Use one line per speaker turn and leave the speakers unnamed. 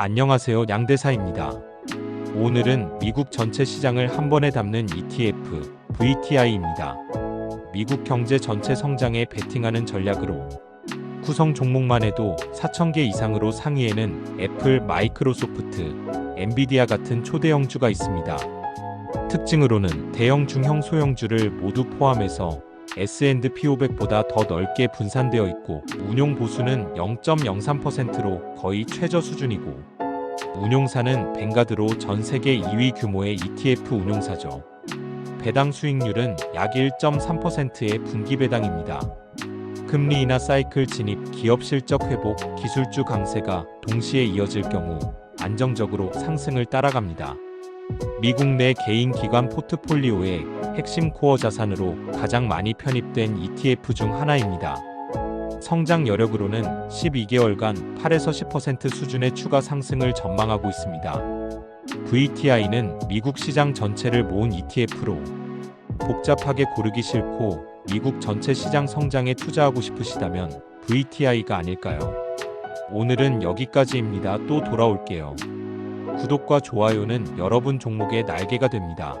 안녕하세요. 양대사입니다. 오늘은 미국 전체 시장을 한 번에 담는 ETF, VTI입니다. 미국 경제 전체 성장에 베팅하는 전략으로 구성 종목만 해도 4,000개 이상으로 상위에는 애플, 마이크로소프트, 엔비디아 같은 초대형주가 있습니다. 특징으로는 대형, 중형, 소형주를 모두 포함해서 S&P 500보다 더 넓게 분산되어 있고 운용 보수는 0.03%로 거의 최저 수준이고 운용사는 뱅가드로 전 세계 2위 규모의 ETF 운용사죠. 배당 수익률은 약 1.3%의 분기 배당입니다. 금리 인하 사이클 진입, 기업 실적 회복, 기술주 강세가 동시에 이어질 경우 안정적으로 상승을 따라갑니다. 미국 내 개인 기관 포트폴리오의 핵심 코어 자산으로 가장 많이 편입된 ETF 중 하나입니다. 성장 여력으로는 12개월간 8에서 10% 수준의 추가 상승을 전망하고 있습니다. VTI는 미국 시장 전체를 모은 ETF로 복잡하게 고르기 싫고 미국 전체 시장 성장에 투자하고 싶으시다면 VTI가 아닐까요? 오늘은 여기까지입니다. 또 돌아올게요. 구독과 좋아요는 여러분 종목의 날개가 됩니다.